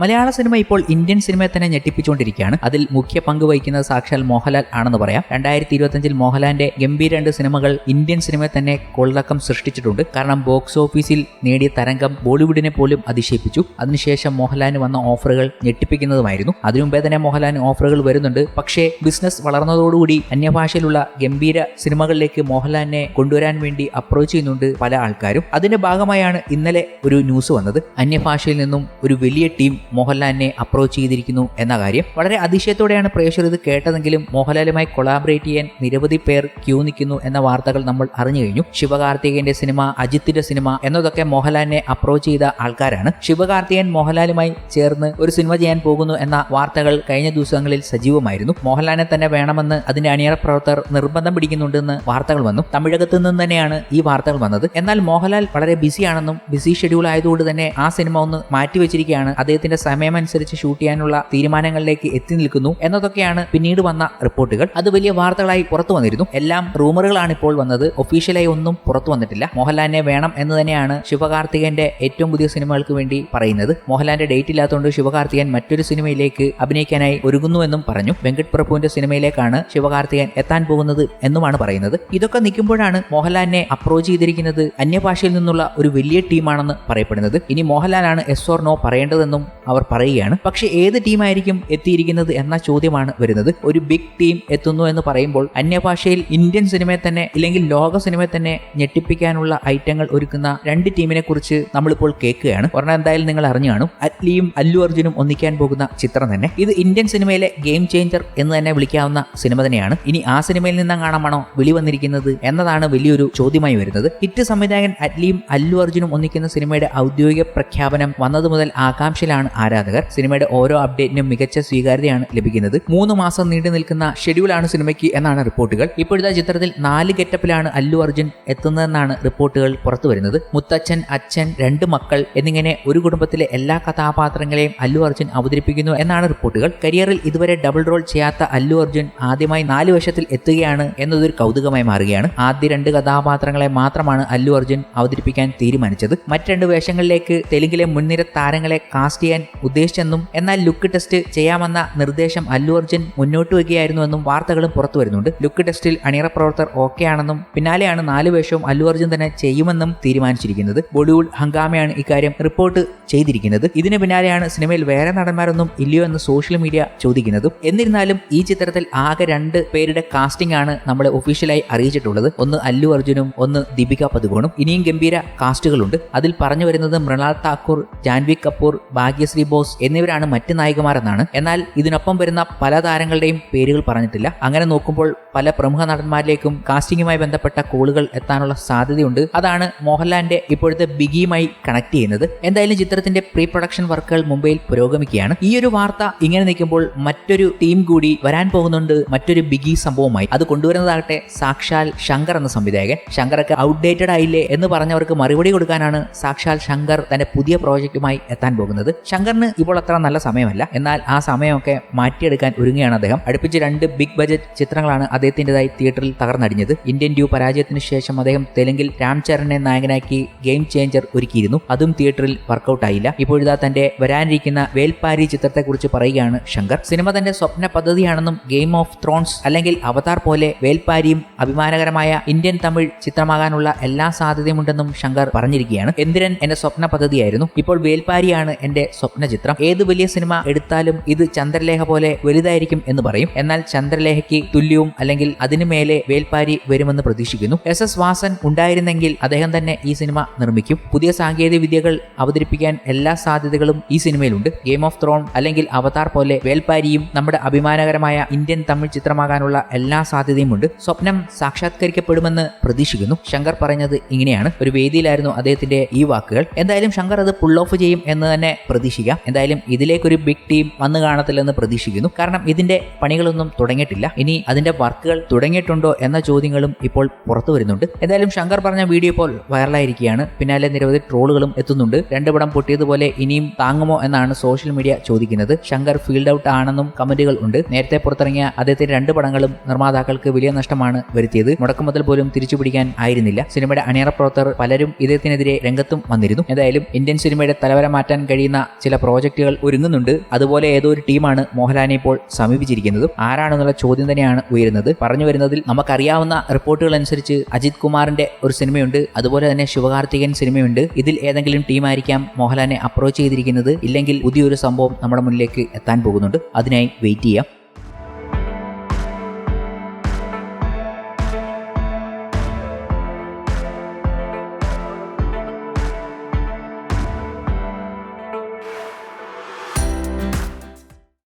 മലയാള cinema ഇപ്പോൾ Indian സിനിമയെ തന്നെ ഞെട്ടിപ്പിച്ചുകൊണ്ടിരിക്കുകയാണ്. അതിൽ മുഖ്യ പങ്ക് വഹിക്കുന്നത് സാക്ഷാൽ മോഹൻലാൽ ആണെന്ന് പറയാം. രണ്ടായിരത്തി ഇരുപത്തിയഞ്ചിൽ മോഹൻലാലിന്റെ ഗംഭീര രണ്ട് സിനിമകൾ ഇന്ത്യൻ സിനിമയെ തന്നെ കൊള്ളക്കം സൃഷ്ടിച്ചിട്ടുണ്ട്. കാരണം ബോക്സ് ഓഫീസിൽ നേടിയ തരംഗം ബോളിവുഡിനെ പോലും അതിശയിപ്പിച്ചു. അതിനുശേഷം മോഹൻലാലിന് വന്ന ഓഫറുകൾ ഞെട്ടിപ്പിക്കുന്നതുമായിരുന്നു. അതിനു മുമ്പേ തന്നെ മോഹൻലാലിന് ഓഫറുകൾ വരുന്നുണ്ട്. പക്ഷേ ബിസിനസ് വളർന്നതോടുകൂടി അന്യഭാഷയിലുള്ള ഗംഭീര സിനിമകളിലേക്ക് മോഹൻലാലിനെ കൊണ്ടുവരാൻ വേണ്ടി അപ്രോച്ച് ചെയ്യുന്നുണ്ട് പല ആൾക്കാരും. അതിന്റെ ഭാഗമായാണ് ഇന്നലെ ഒരു ന്യൂസ് വന്നത്. അന്യഭാഷയിൽ നിന്നും ഒരു വലിയ ടീം മോഹൻലാലിനെ അപ്രോച്ച് ചെയ്തിരിക്കുന്നു എന്ന കാര്യം വളരെ അതിശയത്തോടെയാണ് പ്രേക്ഷകർ ഇത് കേട്ടതെങ്കിലും മോഹൻലാലുമായി കൊളാബറേറ്റ് ചെയ്യാൻ നിരവധി പേർ ക്യൂ നിൽക്കുന്നു എന്ന വാർത്തകൾ നമ്മൾ അറിഞ്ഞു കഴിഞ്ഞു. ശിവകാർത്തികേയന്റെ സിനിമ അജിത്തിന്റെ സിനിമ എന്നതൊക്കെ മോഹൻലാലിനെ അപ്രോച്ച് ചെയ്ത ആൾക്കാരാണ്. ശിവകാർത്തികൻ മോഹൻലാലുമായി ചേർന്ന് ഒരു സിനിമ ചെയ്യാൻ പോകുന്നു എന്ന വാർത്തകൾ കഴിഞ്ഞ ദിവസങ്ങളിൽ സജീവമായിരുന്നു. മോഹൻലാലിനെ തന്നെ വേണമെന്ന് അതിന്റെ അണിയറ പ്രവർത്തകർ നിർബന്ധം പിടിക്കുന്നുണ്ടെന്ന് വാർത്തകൾ വന്നു. തമിഴകത്ത് നിന്ന് തന്നെയാണ് ഈ വാർത്തകൾ വന്നത്. എന്നാൽ മോഹൻലാൽ വളരെ ബിസിയാണെന്നും ബിസി ഷെഡ്യൂൾ ആയതുകൊണ്ട് തന്നെ ആ സിനിമ ഒന്ന് മാറ്റിവെച്ചിരിക്കുകയാണ് അദ്ദേഹത്തിന്റെ സമയമനുസരിച്ച് ഷൂട്ട് ചെയ്യാനുള്ള തീരുമാനങ്ങളിലേക്ക് എത്തി നിൽക്കുന്നു എന്നതൊക്കെയാണ് പിന്നീട് വന്ന റിപ്പോർട്ടുകൾ. അത് വലിയ വാർത്തകളായി പുറത്തു വന്നിരുന്നു. എല്ലാം റൂമറുകളാണ് ഇപ്പോൾ വന്നത്. ഒഫീഷ്യലായി ഒന്നും പുറത്തു വന്നിട്ടില്ല. മോഹൻലാലിനെ വേണം എന്ന് തന്നെയാണ് ശിവകാർത്തികന്റെ ഏറ്റവും പുതിയ സിനിമകൾക്ക് വേണ്ടി പറയുന്നത്. മോഹൻലാലിന്റെ ഡേറ്റ് ഇല്ലാത്തതുകൊണ്ട് ശിവകാർത്തികൻ മറ്റൊരു സിനിമയിലേക്ക് അഭിനയിക്കാനായി ഒരുങ്ങുന്നുവെന്നും പറഞ്ഞു. വെങ്കട് പ്രഭുവിന്റെ സിനിമയിലേക്കാണ് ശിവകാർത്തികൻ എത്താൻ പോകുന്നത് എന്നുമാണ് പറയുന്നത്. ഇതൊക്കെ നിൽക്കുമ്പോഴാണ് മോഹൻലാലിനെ അപ്രോച്ച് ചെയ്തിരിക്കുന്നത് അന്യഭാഷയിൽ നിന്നുള്ള ഒരു വലിയ ടീമാണെന്ന് പറയപ്പെടുന്നത്. ഇനി മോഹൻലാലാണ് എസ് ഓർ നോ പറയേണ്ടതെന്നും അവർ പറയുകയാണ്. പക്ഷെ ഏത് ടീമായിരിക്കും എത്തിയിരിക്കുന്നത് എന്ന ചോദ്യമാണ് വരുന്നത്. ഒരു ബിഗ് ടീം എത്തുന്നു എന്ന് പറയുമ്പോൾ അന്യഭാഷയിൽ ഇന്ത്യൻ സിനിമയെ തന്നെ ഇല്ലെങ്കിൽ ലോക സിനിമയെ തന്നെ ഞെട്ടിപ്പിക്കാനുള്ള ഐറ്റങ്ങൾ ഒരുക്കുന്ന രണ്ട് ടീമിനെ കുറിച്ച് നമ്മളിപ്പോൾ കേൾക്കുകയാണ്. ഒരെണ്ണം എന്തായാലും നിങ്ങൾ അറിഞ്ഞു കാണും. അറ്റ്ലിയും അല്ലു അർജുനും ഒന്നിക്കാൻ പോകുന്ന ചിത്രം തന്നെ. ഇത് ഇന്ത്യൻ സിനിമയിലെ ഗെയിം ചേഞ്ചർ എന്ന് തന്നെ വിളിക്കാവുന്ന സിനിമ തന്നെയാണ്. ഇനി ആ സിനിമയിൽ നിന്നെങ്ങാണമാണോ വിളി വന്നിരിക്കുന്നത് എന്നതാണ് വലിയൊരു ചോദ്യമായി വരുന്നത്. ഹിറ്റ് സംവിധായകൻ അറ്റ്ലിയും അല്ലു അർജുനും ഒന്നിക്കുന്ന സിനിമയുടെ ഔദ്യോഗിക പ്രഖ്യാപനം വന്നതു മുതൽ ആകാംക്ഷയിലാണ് ആരാധകർ സിനിമയുടെ ഓരോ അപ്ഡേറ്റിനും മികച്ച സ്വീകാര്യതയാണ് ലഭിക്കുന്നത്. മൂന്ന് മാസം നീണ്ടു നിൽക്കുന്ന ഷെഡ്യൂളാണ് സിനിമയ്ക്ക് എന്നാണ് റിപ്പോർട്ടുകൾ. ഇപ്പോഴത്തെ ചിത്രത്തിൽ നാല് ഗെറ്റപ്പിലാണ് അല്ലു അർജുൻ എത്തുന്നതെന്നാണ് റിപ്പോർട്ടുകൾ പുറത്തു വരുന്നത്. മുത്തച്ഛൻ അച്ഛൻ രണ്ട് മക്കൾ എന്നിങ്ങനെ ഒരു കുടുംബത്തിലെ എല്ലാ കഥാപാത്രങ്ങളെയും അല്ലു അർജുൻ അവതരിപ്പിക്കുന്നു എന്നാണ് റിപ്പോർട്ടുകൾ. കരിയറിൽ ഇതുവരെ ഡബിൾ റോൾ ചെയ്യാത്ത അല്ലു അർജുൻ ആദ്യമായി നാല് വർഷത്തിൽ എത്തുകയാണ് എന്നതൊരു കൗതുകമായി മാറുകയാണ്. ആദ്യ രണ്ട് കഥാപാത്രങ്ങളെ മാത്രമാണ് അല്ലു അർജുൻ അവതരിപ്പിക്കാൻ തീരുമാനിച്ചത്. മറ്റ് രണ്ട് വേഷങ്ങളിലേക്ക് തെലുങ്കിലെ മുൻനിര താരങ്ങളെ കാസ്റ്റ് ചെയ്യാൻ ഉദ്ദേശിച്ചെന്നും എന്നാൽ ലുക്ക് ടെസ്റ്റ് ചെയ്യാമെന്ന നിർദ്ദേശം അല്ലു അർജുൻ മുന്നോട്ട് വയ്ക്കുകയായിരുന്നുവെന്നും വാർത്തകളും പുറത്തു വരുന്നുണ്ട്. ലുക്ക് ടെസ്റ്റിൽ അണിയറ പ്രവർത്തകർ ഓക്കെ ആണെന്നും പിന്നാലെയാണ് നാല് വേഷവും അല്ലു അർജുൻ തന്നെ ചെയ്യുമെന്നും തീരുമാനിച്ചിരിക്കുന്നത്. ബോളിവുഡ് ഹംഗാമയാണ് ഇക്കാര്യം റിപ്പോർട്ട് ചെയ്തിരിക്കുന്നത്. ഇതിന് പിന്നാലെയാണ് സിനിമയിൽ വേറെ നടന്മാരൊന്നും ഇല്ലയോ എന്ന് സോഷ്യൽ മീഡിയ ചോദിക്കുന്നതും. എന്നിരുന്നാലും ഈ ചിത്രത്തിൽ ആകെ രണ്ട് പേരുടെ കാസ്റ്റിംഗ് ആണ് നമ്മളെ ഒഫീഷ്യലായി അറിയിച്ചിട്ടുള്ളത്. ഒന്ന് അല്ലു അർജുനും ഒന്ന് ദീപിക പതുകോണും ഇനിയും ഗംഭീര കാസ്റ്റുകളുണ്ട് അതിൽ പറഞ്ഞു വരുന്നത് മൃണാൽ താക്കൂർ ജാൻവി കപൂർ ഭാഗ്യശ്രീ ബോസ് എന്നിവരാണ് മറ്റ് നായികമാരെന്നാണ്. എന്നാൽ ഇതിനൊപ്പം വരുന്ന പല താരങ്ങളുടെയും പേരുകൾ പറഞ്ഞിട്ടില്ല. അങ്ങനെ നോക്കുമ്പോൾ പല പ്രമുഖ നടന്മാരിലേക്കും കാസ്റ്റിംഗുമായി ബന്ധപ്പെട്ട കോളുകൾ എത്താനുള്ള സാധ്യതയുണ്ട്. അതാണ് മോഹൻലാലിന്റെ ഇപ്പോഴത്തെ ബിഗിയുമായി കണക്ട് ചെയ്യുന്നത്. എന്തായാലും ചിത്രത്തിന്റെ പ്രീ പ്രൊഡക്ഷൻ വർക്കുകൾ മുംബൈയിൽ പുരോഗമിക്കുകയാണ്. ഈ ഒരു വാർത്ത ഇങ്ങനെ നിൽക്കുമ്പോൾ മറ്റൊരു ടീം കൂടി വരാൻ പോകുന്നുണ്ട്. മറ്റൊരു ബിഗി സംഭവമായി അത് കൊണ്ടുവരുന്നതാകട്ടെ സാക്ഷാൽ ശങ്കർ എന്ന സംവിധായകൻ. ശങ്കറൊക്കെ ഔട്ട്ഡേറ്റഡ് ആയില്ലേ എന്ന് പറഞ്ഞവർക്ക് മറുപടി കൊടുക്കാനാണ് സാക്ഷാൽ ശങ്കർ തന്റെ പുതിയ പ്രോജക്റ്റുമായി എത്താൻ പോകുന്നത്. ശങ്കറിന് ഇപ്പോൾ അത്ര നല്ല സമയമല്ല. എന്നാൽ ആ സമയമൊക്കെ മാറ്റിയെടുക്കാൻ ഒരുങ്ങുകയാണ് അദ്ദേഹം. അടുപ്പിച്ച് രണ്ട് ബിഗ് ബജറ്റ് ചിത്രങ്ങളാണ് അദ്ദേഹത്തിന്റെതായി തിയേറ്ററിൽ തകർന്നടിഞ്ഞത്. ഇന്ത്യൻ ഡ്യൂ പരാജയത്തിന് ശേഷം അദ്ദേഹം തെലുങ്കിൽ രാം ചരണിനെ നായകനാക്കി ഗെയിം ചേഞ്ചർ ഒരുക്കിയിരുന്നു. അതും തിയേറ്ററിൽ വർക്കൗട്ട് ആയില്ല. ഇപ്പോഴിതാ തന്റെ വരാനിരിക്കുന്ന വേൽപ്പാരി ചിത്രത്തെക്കുറിച്ച് പറയുകയാണ് ശങ്കർ. സിനിമ തന്റെ സ്വപ്ന പദ്ധതിയാണെന്നും ഗെയിം ഓഫ് ത്രോൺസ് അല്ലെങ്കിൽ അവതാർ പോലെ വേൽപ്പാരിയും അഭിമാനകരമായ ഇന്ത്യൻ തമിഴ് ചിത്രമാകാനുള്ള എല്ലാ സാധ്യതയുമുണ്ടെന്നും ശങ്കർ പറഞ്ഞിരിക്കുകയാണ്. എന്തിരൻ എന്റെ സ്വപ്ന പദ്ധതിയായിരുന്നു. ഇപ്പോൾ വേൽപ്പാരിയാണ് എന്റെ സ്വപ്ന ചിത്രം ഏത് വലിയ സിനിമ എടുത്താലും ഇത് ചന്ദ്രലേഖ പോലെ വലുതായിരിക്കും എന്ന് പറയും. എന്നാൽ ചന്ദ്രലേഖയ്ക്ക് തുല്യവും അല്ലെങ്കിൽ അതിനു മേലെ വേൽപ്പാരി വരുമെന്ന് പ്രതീക്ഷിക്കുന്നു. എസ് എസ് വാസൻ ഉണ്ടായിരുന്നെങ്കിൽ അദ്ദേഹം തന്നെ ഈ സിനിമ നിർമ്മിക്കും. പുതിയ സാങ്കേതിക വിദ്യകൾ അവതരിപ്പിക്കാൻ എല്ലാ സാധ്യതകളും ഈ സിനിമയിലുണ്ട്. ഗെയിം ഓഫ് ത്രോൺ അല്ലെങ്കിൽ അവതാർ പോലെ വേൽപ്പാരിയും നമ്മുടെ അഭിമാനകരമായ ഇന്ത്യൻ തമിഴ് ചിത്രമാകാനുള്ള എല്ലാ സാധ്യതയുമുണ്ട്. സ്വപ്നം സാക്ഷാത്കരിക്കപ്പെടുമെന്ന് പ്രതീക്ഷിക്കുന്നു. ശങ്കർ പറഞ്ഞത് ഇങ്ങനെയാണ്. ഒരു വേദിയിലായിരുന്നു അദ്ദേഹത്തിന്റെ ഈ വാക്കുകൾ. എന്തായാലും ശങ്കർ അത് പുൾ ഓഫ് ചെയ്യും എന്ന് തന്നെ പ്രതീക്ഷിക്കാം. എന്തായാലും ഇതിലേക്കൊരു ബിഗ് ടീം വന്നു കാണത്തില്ലെന്ന് പ്രതീക്ഷിക്കുന്നു. കാരണം ഇതിന്റെ പണികളൊന്നും തുടങ്ങിയിട്ടില്ല. ഇനി അതിന്റെ വർക്കുകൾ തുടങ്ങിയിട്ടുണ്ടോ എന്ന ചോദ്യങ്ങളും ഇപ്പോൾ പുറത്തു വരുന്നുണ്ട്. എന്തായാലും ശങ്കർ പറഞ്ഞ വീഡിയോ ഇപ്പോൾ വൈറലായിരിക്കുകയാണ് പിന്നാലെ നിരവധി ട്രോളുകളും എത്തുന്നുണ്ട്. രണ്ട് പടം പൊട്ടിയതുപോലെ ഇനിയും താങ്ങുമോ എന്നാണ് സോഷ്യൽ മീഡിയ ചോദിക്കുന്നത്. ശങ്കർ ഫീൽഡ് ഔട്ട് ആണെന്നും കമന്റുകൾ ഉണ്ട്. നേരത്തെ പുറത്തിറങ്ങിയ അദ്ദേഹത്തിന്റെ രണ്ട് പടങ്ങളും നിർമ്മാതാക്കൾക്ക് വലിയ നഷ്ടമാണ് വരുത്തിയത്. മുടക്കം മുതൽ പോലും തിരിച്ചു പിടിക്കാൻ ആയിരുന്നില്ല. സിനിമയുടെ അണിയറ പ്രവർത്തകർ പലരും ഇദ്ദേഹത്തിനെതിരെ രംഗത്തും വന്നിരുന്നു. എന്തായാലും ഇന്ത്യൻ സിനിമയുടെ തലവര മാറ്റാൻ കഴിയുന്ന ചില ചില പ്രോജക്റ്റുകൾ ഒരുങ്ങുന്നുണ്ട്. അതുപോലെ ഏതോ ഒരു ടീമാണ് മോഹൻലാലിനെ ഇപ്പോൾ സമീപിച്ചിരിക്കുന്നതും. ആരാണെന്നുള്ള ചോദ്യം തന്നെയാണ് ഉയരുന്നത്. പറഞ്ഞു വരുന്നതിൽ നമുക്കറിയാവുന്ന റിപ്പോർട്ടുകൾ അനുസരിച്ച് അജിത് കുമാറിന്റെ ഒരു സിനിമയുണ്ട്. അതുപോലെ തന്നെ ശിവകാർത്തികൻ സിനിമയുണ്ട്. ഇതിൽ ഏതെങ്കിലും ടീമായിരിക്കാം മോഹൻലാലിനെ അപ്രോച്ച് ചെയ്തിരിക്കുന്നത്. ഇല്ലെങ്കിൽ പുതിയൊരു സംഭവം നമ്മുടെ മുന്നിലേക്ക് എത്താൻ പോകുന്നുണ്ട്. അതിനായി വെയിറ്റ് ചെയ്യാം.